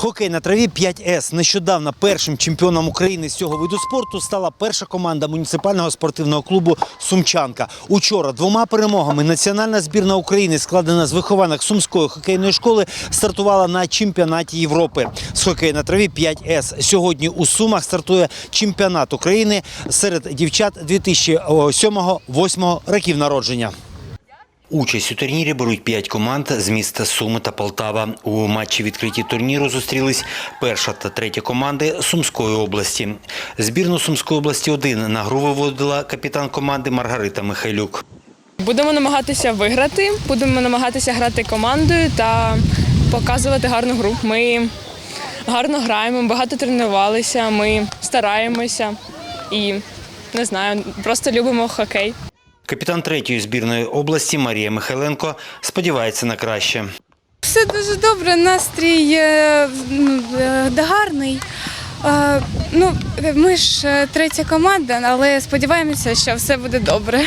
Хокей на траві 5С. Нещодавно першим чемпіоном України з цього виду спорту стала перша команда муніципального спортивного клубу Сумчанка. Учора двома перемогами національна збірна України, складена з вихованок Сумської хокейної школи, стартувала на чемпіонаті Європи. З хокею на траві 5С. Сьогодні у Сумах стартує чемпіонат України серед дівчат 2007-2008 років народження. Участь у турнірі беруть п'ять команд з міста Суми та Полтава. У матчі відкритті турніру зустрілись перша та третя команди Сумської області. Збірну Сумської області 1 на гру виводила капітан команди Маргарита Михайлюк. Будемо намагатися виграти, будемо намагатися грати командою та показувати гарну гру. Ми гарно граємо, багато тренувалися, ми стараємося і не знаю, просто любимо хокей. Капітан третьої збірної області Марія Михайленко сподівається на краще. Все дуже добре, настрій ну, е, гарний. Ну, ми ж е, третя команда, але сподіваємося, що все буде добре.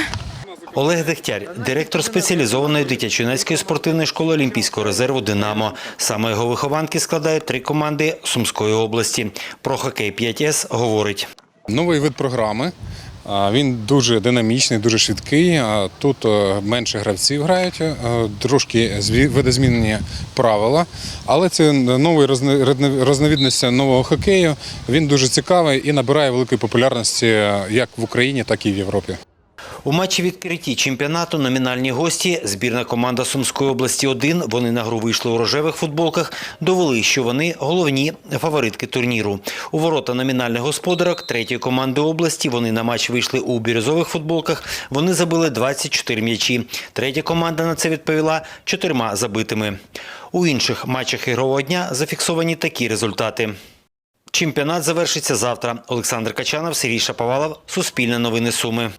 Олег Дегтяр, директор спеціалізованої дитячо-юнацької спортивної школи Олімпійського резерву Динамо. Саме його вихованки складають три команди Сумської області. Про хокей 5С говорить. Новий вид програми. Він дуже динамічний, дуже швидкий. Тут е, менше гравців грають, е, трошки видозмінені правила. Але це новий розновідність нового хокею. Він дуже цікавий і набирає великої популярності е, як в Україні, так і в Європі. У матчі відкритті чемпіонату номінальні гості збірна команда Сумської області 1 Вони на гру вийшли у рожевих футболках. Довели, що вони головні фаворитки турніру. У ворота номінальних господарок третьої команди області. Вони на матч вийшли у бірюзових футболках. Вони забили 24 м'ячі. Третя команда на це відповіла чотирма забитими. У інших матчах ігрового дня зафіксовані такі результати. Чемпіонат завершиться завтра. Олександр Качанов, Сергій Шаповалов, Суспільне новини Суми.